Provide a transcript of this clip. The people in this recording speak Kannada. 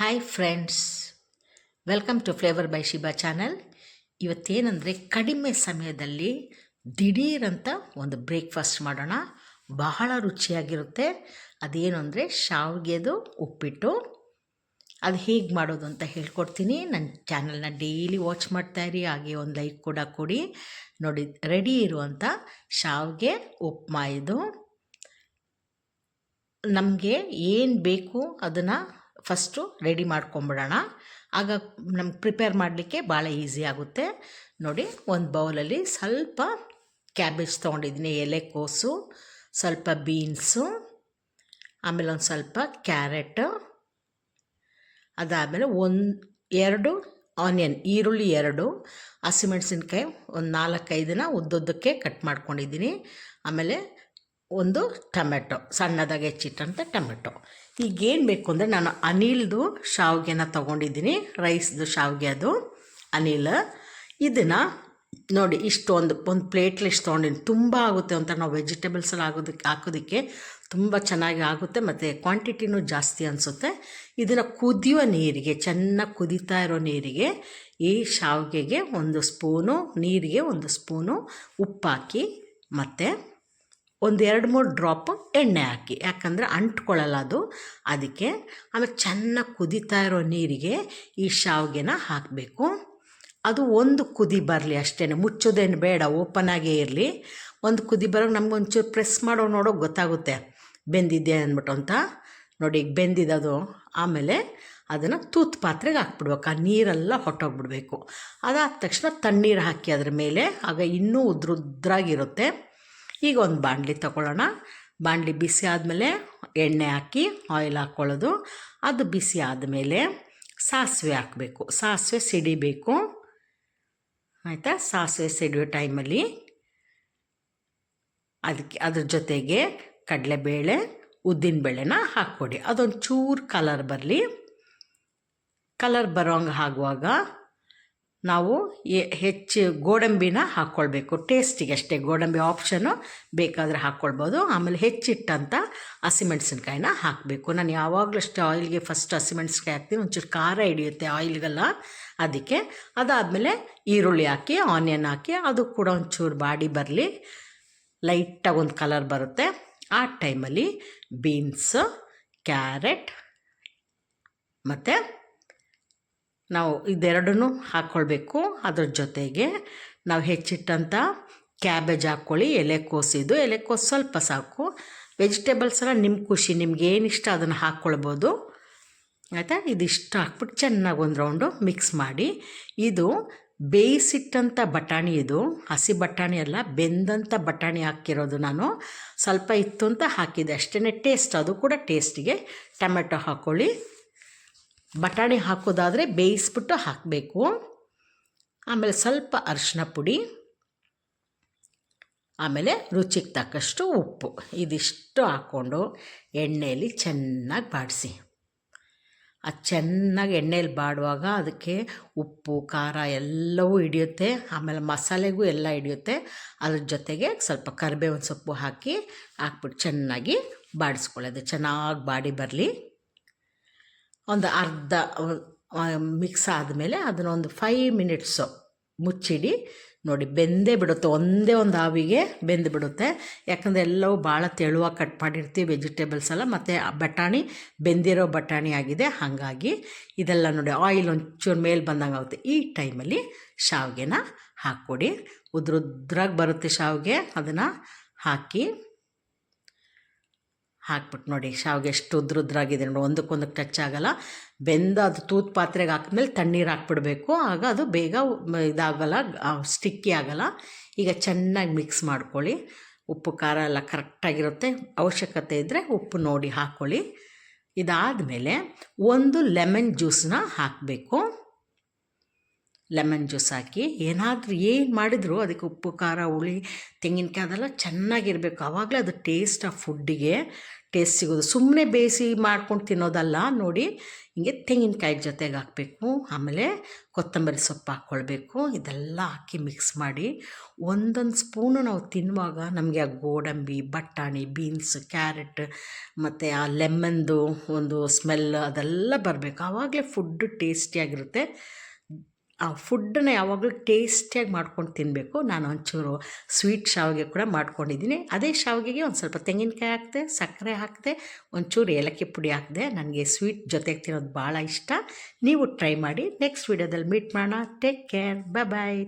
Hi friends welcome to flavour by Shiba channel ಇವತ್ತೇನೆಂದರೆ ಕಡಿಮೆ ಸಮಯದಲ್ಲಿ ದಿಢೀರಂತ ಒಂದು ಬ್ರೇಕ್ಫಾಸ್ಟ್ ಮಾಡೋಣ. ಬಹಳ ರುಚಿಯಾಗಿರುತ್ತೆ. ಅದೇನು ಅಂದರೆ ಶಾವಿಗೆದು, ಉಪ್ಪಿಟ್ಟು. ಅದು ಹೇಗೆ ಮಾಡೋದು ಅಂತ ಹೇಳ್ಕೊಡ್ತೀನಿ. ನನ್ನ ಚಾನಲ್ನ ಡೈಲಿ ವಾಚ್ ಮಾಡ್ತಾಯಿರಿ ಹಾಗೆ ಒಂದು ಲೈಕ್ ಕೂಡ ಕೊಡಿ. ನೋಡಿ ರೆಡಿ ಇರುವಂಥ ಶಾವಿಗೆ ಉಪ್ಮಾ ಇದು ನಮಗೆ ಏನು ಬೇಕು ಅದನ್ನು ಫಸ್ಟು ರೆಡಿ ಮಾಡ್ಕೊಂಬಿಡೋಣ. ಆಗ ನಮ್ಗೆ ಪ್ರಿಪೇರ್ ಮಾಡಲಿಕ್ಕೆ ಭಾಳ ಈಸಿ ಆಗುತ್ತೆ. ನೋಡಿ, ಒಂದು ಬೌಲಲ್ಲಿ ಸ್ವಲ್ಪ ಕ್ಯಾಬೇಜ್ ತೊಗೊಂಡಿದ್ದೀನಿ ಎಲೆಕೋಸು ಸ್ವಲ್ಪ ಬೀನ್ಸು, ಆಮೇಲೆ ಒಂದು ಸ್ವಲ್ಪ ಕ್ಯಾರೆಟು, ಅದಾದಮೇಲೆ ಒಂದು, ಎರಡು ಆನಿಯನ್, ಈರುಳ್ಳಿ ಎರಡು, ಹಸಿಮೆಣಸಿನ್ಕಾಯಿ ಒಂದು ನಾಲ್ಕೈದನ್ನ ಉದ್ದುದ್ದಕ್ಕೆ ಕಟ್ ಮಾಡ್ಕೊಂಡಿದ್ದೀನಿ. ಆಮೇಲೆ ಒಂದು ಟೊಮೆಟೊ, ಸಣ್ಣದಾಗಿ ಹೆಚ್ಚಿಟ್ಟಂಥ ಟೊಮೆಟೊ. ಈಗೇನು ಬೇಕು ಅಂದರೆ ನಾನು ಅನಿಲ್ದು ಶಾವಿಗೆನ ತೊಗೊಂಡಿದ್ದೀನಿ, ರೈಸ್ದು ಶಾವಿಗೆ ಅದು, ಅನಿಲ್. ಇದನ್ನು ನೋಡಿ, ಇಷ್ಟೊಂದು ಒಂದು ಪ್ಲೇಟ್ಲಿ ಇಷ್ಟು ತೊಗೊಂಡಿನಿ. ತುಂಬ ಆಗುತ್ತೆ ಅಂತ ನಾವು ವೆಜಿಟೇಬಲ್ಸಲ್ಲಿ ಆಗೋದಕ್ಕೆ ಹಾಕೋದಕ್ಕೆ ತುಂಬ ಚೆನ್ನಾಗಿ ಆಗುತ್ತೆ ಮತ್ತು ಕ್ವಾಂಟಿಟಿನೂ ಜಾಸ್ತಿ ಅನಿಸುತ್ತೆ. ಇದನ್ನು ಕುದಿಯುವ ನೀರಿಗೆ, ಚೆನ್ನಾಗಿ ಕುದೀತಾ ಇರೋ ನೀರಿಗೆ ಈ ಶಾವಿಗೆಗೆ ಒಂದು ಸ್ಪೂನು ನೀರಿಗೆ ಒಂದು ಸ್ಪೂನು ಉಪ್ಪಾಕಿ ಮತ್ತು ಒಂದು ಎರಡು ಮೂರು ಡ್ರಾಪ್ ಎಣ್ಣೆ ಹಾಕಿ. ಯಾಕಂದರೆ ಅಂಟ್ಕೊಳ್ಳಲ್ಲ ಅದು. ಅದಕ್ಕೆ ಆಮೇಲೆ ಚೆನ್ನಾಗಿ ಕುದೀತಾ ಇರೋ ನೀರಿಗೆ ಈ ಶಾವಿಗೆನ ಹಾಕಬೇಕು. ಅದು ಒಂದು ಕುದಿ ಬರಲಿ ಅಷ್ಟೇ ಮುಚ್ಚೋದೇನು ಬೇಡ, ಓಪನ್ ಆಗೇ ಇರಲಿ. ಒಂದು ಕುದಿ ಬರೋಕ್ಕೆ ನಮ್ಗೆ ಒಂಚೂರು ಪ್ರೆಸ್ ಮಾಡೋ ನೋಡೋ ಗೊತ್ತಾಗುತ್ತೆ. ಬೆಂದಿದೆ ಅಂದ್ಬಿಟ್ಟು ಅಂತ. ನೋಡಿ, ಈಗ ಬೆಂದಿದ್ದದು ಆಮೇಲೆ ಅದನ್ನು ತೂತ್ ಪಾತ್ರೆಗೆ ಹಾಕ್ಬಿಡ್ಬೇಕು. ಆ ನೀರೆಲ್ಲ ಹೊಟ್ಟೋಗ್ಬಿಡ್ಬೇಕು ಅದಾದ ತಕ್ಷಣ ತಣ್ಣೀರು ಹಾಕಿ ಅದ್ರ ಮೇಲೆ. ಆಗ ಇನ್ನೂ ಉದ್ರುದ್ರಾಗಿರುತ್ತೆ ಈಗ ಒಂದು ಬಾಣಲಿ ತಗೊಳ್ಳೋಣ. ಬಾಣಲಿ ಬಿಸಿ ಆದಮೇಲೆ ಎಣ್ಣೆ ಹಾಕಿ ಆಯಿಲ್ ಹಾಕ್ಕೊಳ್ಳೋದು ಅದು ಬಿಸಿ ಆದಮೇಲೆ ಸಾಸಿವೆ ಹಾಕಬೇಕು. ಸಾಸಿವೆ ಸಿಡಿಬೇಕು. ಆಯಿತಾ? ಸಾಸಿವೆ ಸಿಡಿಯೋ ಟೈಮಲ್ಲಿ ಅದಕ್ಕೆ ಅದ್ರ ಜೊತೆಗೆ ಕಡಲೆಬೇಳೆ, ಉದ್ದಿನಬೇಳೆನ ಹಾಕ್ಕೊಡಿ. ಅದೊಂದು ಚೂರು ಕಲರ್ ಬರಲಿ. ಕಲರ್ ಬರೋಂಗೆ ಆಗುವಾಗ ನಾವು ಹೆಚ್ಚು ಗೋಡಂಬಿನ ಹಾಕ್ಕೊಳ್ಬೇಕು ಟೇಸ್ಟಿಗೆ ಅಷ್ಟೇ ಗೋಡಂಬಿ ಆಪ್ಷನ್ನು ಬೇಕಾದರೆ ಹಾಕ್ಕೊಳ್ಬೋದು ಆಮೇಲೆ ಹೆಚ್ಚಿಟ್ಟಂಥ ಹಸಿಮೆಣ್ಸಿನ್ಕಾಯಿನ ಹಾಕಬೇಕು. ನಾನು ಯಾವಾಗಲೂ ಅಷ್ಟೇ ಆಯಿಲ್ಗೆ ಫಸ್ಟ್ ಹಸಿಮೆಣ್ಸಿನ್ಕಾಯಿ ಹಾಕ್ತೀನಿ. ಒಂಚೂರು ಖಾರ ಹಿಡಿಯುತ್ತೆ ಆಯಿಲ್ಗೆಲ್ಲ. ಅದಕ್ಕೆ ಅದಾದಮೇಲೆ ಈರುಳ್ಳಿ ಹಾಕಿ, ಆನಿಯನ್ ಹಾಕಿ, ಅದು ಕೂಡ ಒಂಚೂರು ಬಾಡಿ ಬರಲಿ. ಲೈಟಾಗಿ ಒಂದು ಕಲರ್ ಬರುತ್ತೆ. ಆ ಟೈಮಲ್ಲಿ ಬೀನ್ಸು, ಕ್ಯಾರೆಟ್ ಮತ್ತು ನಾವು ಇದೆರಡನ್ನೂ ಹಾಕ್ಕೊಳ್ಬೇಕು ಅದ್ರ ಜೊತೆಗೆ ನಾವು ಹೆಚ್ಚಿಟ್ಟಂಥ ಕ್ಯಾಬೇಜ್ ಹಾಕ್ಕೊಳ್ಳಿ ಎಲೆಕೋಸಿದು ಎಲೆಕೋಸು ಸ್ವಲ್ಪ ಸಾಕು. ವೆಜಿಟೇಬಲ್ಸ್ ಎಲ್ಲ ನಿಮ್ಮ ಖುಷಿ, ನಿಮ್ಗೆ ಏನು ಇಷ್ಟ ಅದನ್ನು ಹಾಕ್ಕೊಳ್ಬೋದು ಆಯಿತಾ? ಇದಿಷ್ಟು ಹಾಕ್ಬಿಟ್ಟು ಚೆನ್ನಾಗಿ ಒಂದು ರೌಂಡು ಮಿಕ್ಸ್ ಮಾಡಿ. ಇದು ಬೇಯಿಸಿಟ್ಟಂಥ ಬಟಾಣಿ ಇದು. ಹಸಿ ಬಟಾಣಿ ಅಲ್ಲ ಬೆಂದಂಥ ಬಟಾಣಿ ಹಾಕಿರೋದು ನಾನು. ಸ್ವಲ್ಪ ಇತ್ತು ಅಂತ ಹಾಕಿದೆ ಅಷ್ಟೇ ಟೇಸ್ಟ್, ಅದು ಕೂಡ ಟೇಸ್ಟಿಗೆ. ಟೊಮೆಟೊ ಹಾಕ್ಕೊಳ್ಳಿ ಬಟಾಣಿ ಹಾಕೋದಾದರೆ ಬೇಯಿಸ್ಬಿಟ್ಟು ಹಾಕಬೇಕು. ಆಮೇಲೆ ಸ್ವಲ್ಪ ಅರಿಶಿನ ಪುಡಿ. ಆಮೇಲೆ ರುಚಿಗೆ ತಕ್ಕಷ್ಟು ಉಪ್ಪು. ಇದಿಷ್ಟು ಹಾಕ್ಕೊಂಡು ಎಣ್ಣೆಯಲ್ಲಿ ಚೆನ್ನಾಗಿ ಬಾಡಿಸಿ. ಅದು ಚೆನ್ನಾಗಿ ಎಣ್ಣೆಯಲ್ಲಿ ಬಾಡುವಾಗ ಅದಕ್ಕೆ ಉಪ್ಪು, ಖಾರ ಎಲ್ಲವೂ ಹಿಡಿಯುತ್ತೆ. ಆಮೇಲೆ ಮಸಾಲೆಗೂ ಎಲ್ಲ ಹಿಡಿಯುತ್ತೆ. ಅದ್ರ ಜೊತೆಗೆ ಸ್ವಲ್ಪ ಕರಿಬೇವಿನ ಸೊಪ್ಪು ಹಾಕಿ ಹಾಕ್ಬಿಟ್ಟು ಚೆನ್ನಾಗಿ ಬಾಡಿಸ್ಕೊಳ್ಳೋದು. ಚೆನ್ನಾಗಿ ಬಾಡಿ ಬರಲಿ. ಒಂದು ಅರ್ಧ ಮಿಕ್ಸ್ ಆದಮೇಲೆ ಅದನ್ನೊಂದು ಫೈವ್ ಮಿನಿಟ್ಸು ಮುಚ್ಚಿಡಿ. ನೋಡಿ, ಬೆಂದೇ ಬಿಡುತ್ತೆ. ಒಂದೇ ಒಂದು ಆವಿಗೆ ಬೆಂದು ಬಿಡುತ್ತೆ. ಯಾಕಂದರೆ ಎಲ್ಲವೂ ಭಾಳ ತೆಳುವಾಗಿ ಕಟ್ ಮಾಡಿರ್ತೀವಿ ವೆಜಿಟೇಬಲ್ಸ್ ಎಲ್ಲ. ಮತ್ತು ಬಟಾಣಿ, ಬೆಂದಿರೋ ಬಟಾಣಿ ಆಗಿದೆ. ಹಾಗಾಗಿ ಇದೆಲ್ಲ ನೋಡಿ ಆಯಿಲ್ ಒಂಚೂರು ಮೇಲೆ ಬಂದಂಗೆ ಆಗುತ್ತೆ. ಈ ಟೈಮಲ್ಲಿ ಶಾವಿಗೆನ ಹಾಕ್ಕೊಡಿ. ಉದ್ರುದ್ರಾಗಿ ಬರುತ್ತೆ ಶಾವಿಗೆ. ಅದನ್ನು ಹಾಕಿ ಹಾಕ್ಬಿಟ್ಟು ನೋಡಿ, ಶಾವಿಗೆ ಎಷ್ಟು ಉದ್ರುದ್ರಾಗಿದೆ ನೋಡಿ, ಒಂದಕ್ಕೊಂದಕ್ಕೆ ಟಚ್ ಆಗೋಲ್ಲ. ಬೆಂದ ಅದು ತೂತ್ ಪಾತ್ರೆಗೆ ಹಾಕಿದ್ಮೇಲೆ ತಣ್ಣೀರು ಹಾಕ್ಬಿಡ್ಬೇಕು. ಆಗ ಅದು ಬೇಗ ಇದಾಗಲ್ಲ ಸ್ಟಿಕ್ಕಿ ಆಗೋಲ್ಲ. ಈಗ ಚೆನ್ನಾಗಿ ಮಿಕ್ಸ್ ಮಾಡ್ಕೊಳ್ಳಿ. ಉಪ್ಪು, ಖಾರ ಎಲ್ಲ ಕರೆಕ್ಟಾಗಿರುತ್ತೆ ಅವಶ್ಯಕತೆ ಇದ್ದರೆ ಉಪ್ಪು ನೋಡಿ ಹಾಕ್ಕೊಳ್ಳಿ ಇದಾದಮೇಲೆ ಒಂದು ಲೆಮನ್ ಜ್ಯೂಸನ್ನ ಹಾಕಬೇಕು. ಲೆಮನ್ ಜ್ಯೂಸ್ ಹಾಕಿ, ಏನಾದರೂ ಏನು ಮಾಡಿದ್ರು, ಅದಕ್ಕೆ ಉಪ್ಪು, ಖಾರ, ಹುಳಿ, ತೆಂಗಿನಕಾಯಿ ಅದೆಲ್ಲ ಚೆನ್ನಾಗಿರಬೇಕು. ಆವಾಗಲೇ ಅದು ಟೇಸ್ಟ್ ಆ ಫುಡ್ಡಿಗೆ ಟೇಸ್ಟ್ ಸಿಗೋದು. ಸುಮ್ಮನೆ ಬೇಯಿಸಿ ಮಾಡ್ಕೊಂಡು ತಿನ್ನೋದಲ್ಲ, ನೋಡಿ ಹಿಂಗೆ ತೆಂಗಿನಕಾಯಿ ಜೊತೆಗೆ ಹಾಕಬೇಕು. ಆಮೇಲೆ ಕೊತ್ತಂಬರಿ ಸೊಪ್ಪು ಹಾಕ್ಕೊಳ್ಬೇಕು. ಇದೆಲ್ಲ ಹಾಕಿ ಮಿಕ್ಸ್ ಮಾಡಿ ಒಂದೊಂದು ಸ್ಪೂನು ನಾವು ತಿನ್ನುವಾಗ ನಮಗೆ ಆ ಗೋಡಂಬಿ, ಬಟಾಣಿ ಬೀನ್ಸ್ ಕ್ಯಾರೆಟ್ ಮತ್ತು ಆ ಲೆಮನ್ದು ಒಂದು ಸ್ಮೆಲ್ ಅದೆಲ್ಲ ಬರಬೇಕು. ಆವಾಗಲೇ ಫುಡ್ಡು ಟೇಸ್ಟಿಯಾಗಿರುತ್ತೆ ಆ ಫುಡ್ಡನ್ನ ಯಾವಾಗಲೂ ಟೇಸ್ಟಿಯಾಗಿ ಮಾಡ್ಕೊಂಡು ತಿನ್ನಬೇಕು ನಾನು ಒಂಚೂರು ಸ್ವೀಟ್ ಶಾವಿಗೆ ಕೂಡ ಮಾಡ್ಕೊಂಡಿದ್ದೀನಿ. ಅದೇ ಶಾವಿಗೆಗೆ ಒಂದು ಸ್ವಲ್ಪ ತೆಂಗಿನಕಾಯಿ ಹಾಕಿದೆ, ಸಕ್ಕರೆ ಹಾಕಿದೆ, ಒಂಚೂರು ಏಲಕ್ಕಿ ಪುಡಿ ಹಾಕಿದೆ. ನನಗೆ ಸ್ವೀಟ್ ಜೊತೆಗೆ ತಿನ್ನೋದು ಭಾಳ ಇಷ್ಟ. ನೀವು ಟ್ರೈ ಮಾಡಿ. ನೆಕ್ಸ್ಟ್ ವೀಡಿಯೋದಲ್ಲಿ ಮೀಟ್ ಮಾಡೋಣ. Take care bye